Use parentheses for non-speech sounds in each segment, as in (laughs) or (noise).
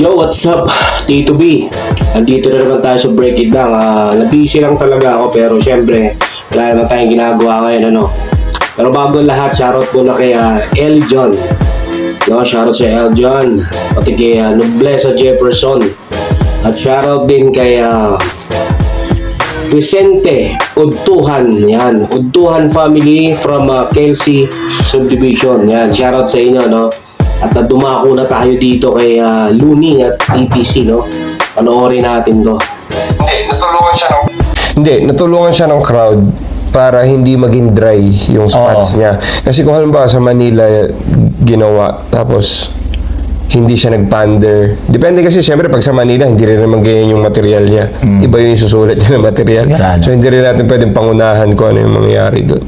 Yo, what's up? Tito B. Andito na naman tayo sa Break It Down. Ah, nabisi lang talaga ako pero syempre, wala naman tayong ginagawa ngayon, ano. Pero bago lahat, shoutout muna kay ah, El John. No, shoutout sa El John. Pati kay uh, Noblesa Jefferson. At shoutout din kay ah, Vicente Udtuhan. Yan. Udtuhan family from uh, Kelsey Subdivision. Yan. Shoutout sa inyo, no? At uh, dumako na tayo dito kay uh, Luni at TTC, no? Panoorin natin to. Hindi, natulungan siya ng... Hindi, natulungan siya ng crowd para hindi maging dry yung spots Oo. niya. Kasi kung halimbawa sa Manila ginawa, tapos hindi siya nag-pander. Depende kasi siyempre pag sa Manila, hindi rin naman ganyan yung material niya. Iba yung susulat niya ng material. Yan. So hindi rin natin pwedeng pangunahan kung ano yung mangyayari doon.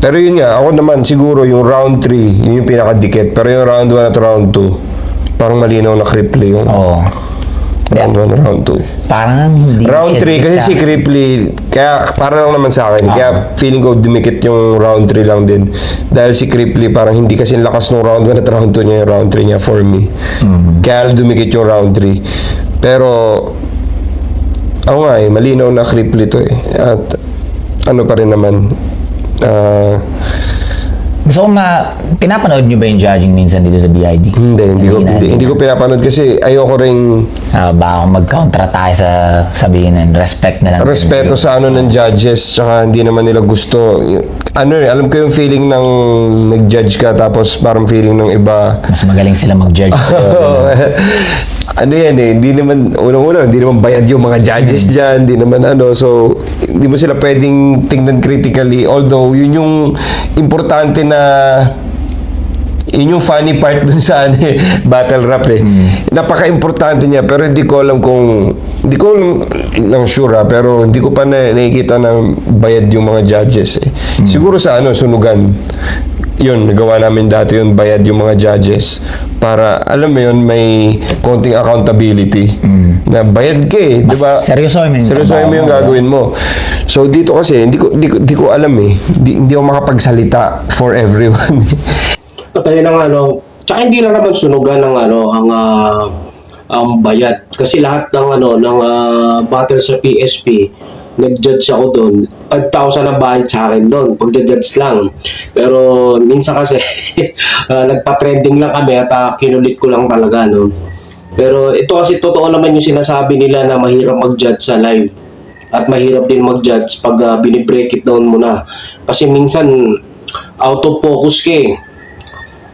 Pero yun nga, ako naman siguro yung round 3, yun yung pinakadikit. Pero yung round 1 at round 2, parang malinaw na Cripply yung Oo. round 1 at round 2. Parang hindi Round siya 3 kasi si Cripply, kaya para lang naman sa akin, kaya feeling ko dumikit yung round 3 lang din. Dahil si Cripply parang hindi kasi lakas nung round 1 at round 2 niya yung round 3 niya for me. Kaya dumikit yung round 3. Pero, ako nga eh, malinaw na Cripply to eh. At ano pa rin naman, ah, Gusto ko ma... Pinapanood nyo ba yung judging minsan dito sa BID? hindi, hindi ko, hindi, hindi ko pinapanood kasi ayoko rin Ah, baka mag-contra tayo sa sabihin ng respect na lang. respeto sa ano ng judges tsaka hindi naman nila gusto ano eh, alam ko yung feeling ng nag-judge ka tapos parang feeling ng iba Mas magaling sila mag-judge sa'yo. (laughs) ano yan eh, hindi naman, unang-una, hindi naman bayad yung mga judges dyan, hindi naman ano, so, hindi mo sila pwedeng tingnan critically, although, yun yung importante na, yun yung funny part dun sa ano, eh, battle rap eh. Napaka-importante niya, pero hindi ko alam kung, hindi ko lang sure ah, pero hindi ko pa na, nakikita ng bayad yung mga judges eh. Siguro sa ano, sunugan, yun, nagawa namin dati yun, bayad yung mga judges para, alam mo yun, may konting accountability na bayad ka eh, di ba? seryosohin mo yung Seryosohin mo yung gagawin mo. So, dito kasi, hindi ko, hindi ko, hindi ko alam eh. Hindi, hindi ako makapagsalita for everyone. (laughs) At ayun ang ano, tsaka hindi lang naman sunugan ng ano, ang ah, ang bayad. Kasi lahat ng ano, ng ah, battle sa PSP, nag-judge ako doon. 5,000 na bayad sa akin doon, pag-judge lang. Pero minsan kasi, (laughs) ah, nagpa-trending lang kami at ah, kinulit ko lang talaga, no. Pero ito kasi totoo naman yung sinasabi nila na mahirap mag-judge sa live. At mahirap din mag-judge pag uh, binibreak it down mo na. Kasi minsan, out of focus ka eh.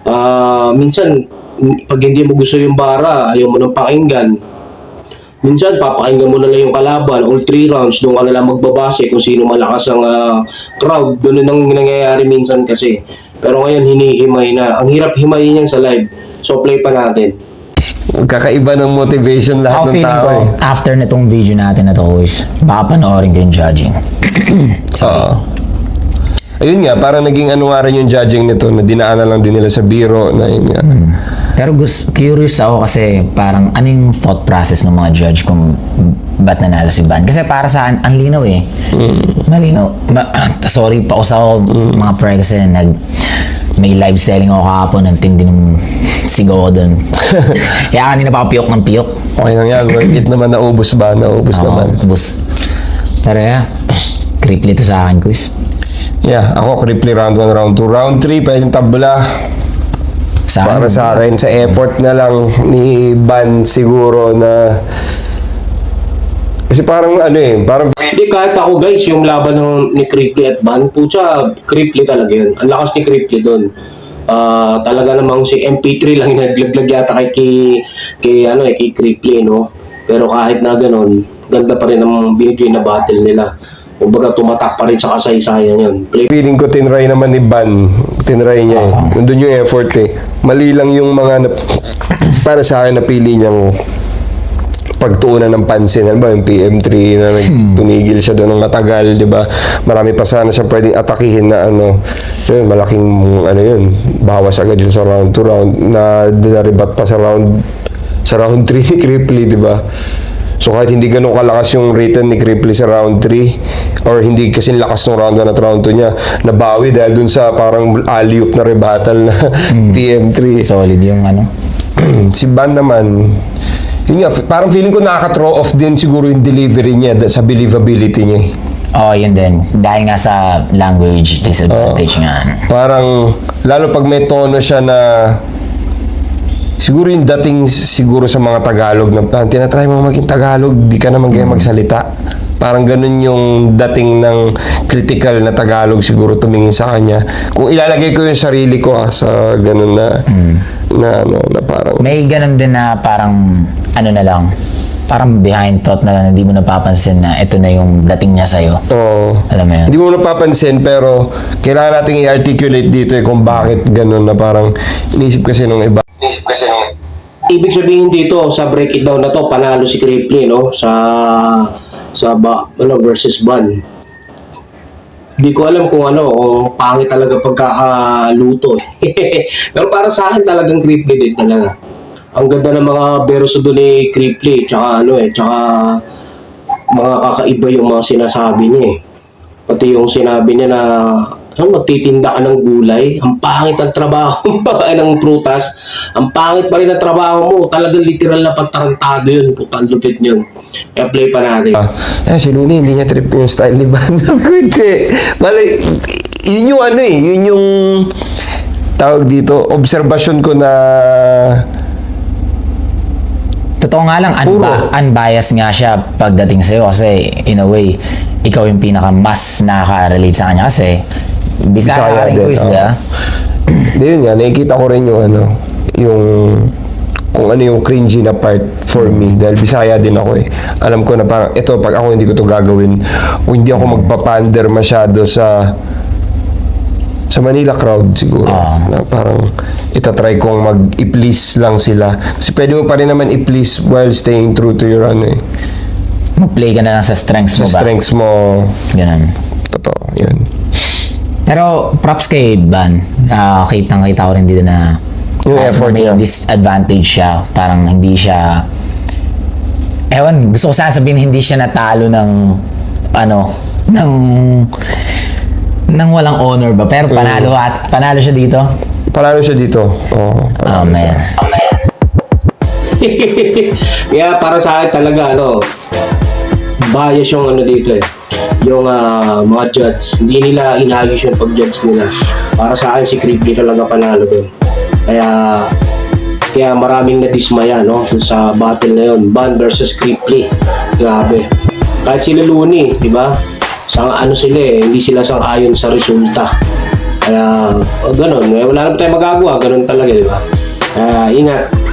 Ah, minsan pag hindi mo gusto yung bara, ayaw mo nang pakinggan. Minsan papakinggan mo na lang yung kalaban all three rounds doon ka na lang magbabase kung sino malakas ang ah, crowd. Doon ang nangyayari minsan kasi. Pero ngayon hinihimay na. Ang hirap himayin yan sa live. So play pa natin. Kakaiba ng motivation Ako lahat ng feeling tao ko, eh. after nitong video natin na to, boys, baka panoorin ko yung judging. (coughs) Oo. Ayun nga, parang naging ano nga rin yung judging nito na dinaanan lang din nila sa biro na yun nga. Pero gus curious ako kasi parang ano yung thought process ng mga judge kung ba't nanalo si Van. Kasi para sa akin, ang linaw eh. Malinaw. Ma- sorry pa ako sa mga pre kasi nag may live selling ako kahapon ang tindi ng sigaw ko doon. (laughs) Kaya kanina pa ako piyok ng piyok. Okay lang yan, worth it naman, naubos ba? Naubos Oo, naman. bus. Pero yeah, creepy to sa akin, quiz. Yeah, ako Cripply round 1, round 2. Round 3, pwedeng tabla. Sa Para sa akin, sa effort na lang ni Ban siguro na... Kasi parang ano eh, parang Hindi kahit ako guys, yung laban ng ni Cripply at Van, pucha, Cripply talaga yun. Ang lakas ni Cripply doon. Ah, talaga namang si MP3 (laughs) lang yung naglaglag yata kay, kay, kay, ano, eh, kay Cripply, no? Pero kahit na ganun, ganda pa rin ang binigay na battle nila. Kumbaga tumatak pa rin sa kasaysayan yun. Play feeling ko tinry naman ni Ban. Tinry niya eh. Nandun yung effort eh. Mali lang yung mga nap- para sa akin napili niyang pagtuunan ng pansin. Ano ba, yung PM3 na nagtumigil siya doon ng matagal, di ba? Marami pa sana siya pwedeng atakihin na ano, yun, malaking ano yun, bawas agad yun sa round 2 round, na naribat pa sa round sa round 3 ni Cripply, di ba? So kahit hindi ganun kalakas yung written ni Cripply sa round 3 or hindi kasi lakas ng round 1 at round 2 niya, nabawi dahil dun sa parang alley-oop na rebuttal na PM3. Solid yung ano. (clears throat) si Ban naman, yun nga, parang feeling ko nakaka-throw off din siguro yung delivery niya sa believability niya. eh. Oo, yun din. Dahil nga sa language disadvantage nga. ano. Parang, lalo pag may tono siya na siguro yung dating siguro sa mga Tagalog na parang tinatry mo maging Tagalog, di ka naman kaya magsalita. Parang ganun yung dating ng critical na Tagalog siguro tumingin sa kanya. Kung ilalagay ko yung sarili ko ah, sa ganun na, na ano, na parang, May ganun din na parang ano na lang. Parang behind thought na lang, hindi mo napapansin na ito na yung dating niya sa'yo. Oo. Alam mo yun? Hindi mo napapansin pero kailangan nating i-articulate dito eh kung bakit ganun na parang inisip kasi nung iba. Inisip kasi nung Ibig sabihin dito sa break it down na to, panalo si Cripply no sa sa ba, ano versus Ban. Di ko alam kung ano, kung pangit talaga pagkakaluto. eh. (laughs) Pero para sa akin talagang Cripply din talaga. Ang ganda ng mga verso doon ni Cripply, tsaka ano eh, tsaka mga kakaiba yung mga sinasabi niya eh. Pati yung sinabi niya na ano, magtitinda ka ng gulay, ang pangit ang trabaho (laughs) mo, ng prutas, ang pangit pa rin ang trabaho mo, talagang literal na pagtarantado yun, putang lupit yun. Kaya play pa natin. Ah, eh, si Looney, hindi niya trip yung style ni (laughs) Van. Hindi. Malay, yun yung ano eh, yun yung tawag dito, obserbasyon ko na Totoo nga lang, unba- unbiased nga siya pagdating sa'yo kasi in a way, ikaw yung pinaka mas nakaka-relate sa kanya kasi Bisaya Bisaya din, ba? Hindi (clears throat) yun nga, nakikita ko rin yung ano, yung kung ano yung cringy na part for me dahil Bisaya din ako eh. Alam ko na parang ito pag ako hindi ko to gagawin o hindi ako magpapander masyado sa sa Manila crowd siguro Ah. na parang itatry kong mag i-please lang sila kasi pwede mo pa rin naman i-please while staying true to your ano eh Mag-play ka na lang sa strengths sa mo ba? strengths mo Ganun. totoo yun Pero props kay Ban. Ah, kitang kita ko rin dito na Yung kahit effort na may niya. disadvantage siya. Parang hindi siya Ewan, gusto ko sana sabihin hindi siya natalo ng ano, ng ng walang honor ba? Pero panalo Mm. at panalo siya dito. panalo siya dito oh, Oh panalo siya. man. (laughs) Kaya para sa akin talaga, ano, bias yung ano dito eh. Yung ah, mga judge, hindi nila inayos yung pag-judge nila. Para sa akin, si Creepy talaga panalo doon. Kaya, kaya maraming nadismaya, no, sa battle na yun. Ban versus Creepy. Grabe. Kahit sila Looney, di ba? Sang ano sila eh, hindi sila sang ayon sa resulta. Kaya, oh, ganun. Eh, wala naman tayong magagawa. Ganun talaga, di ba? Kaya, ingat.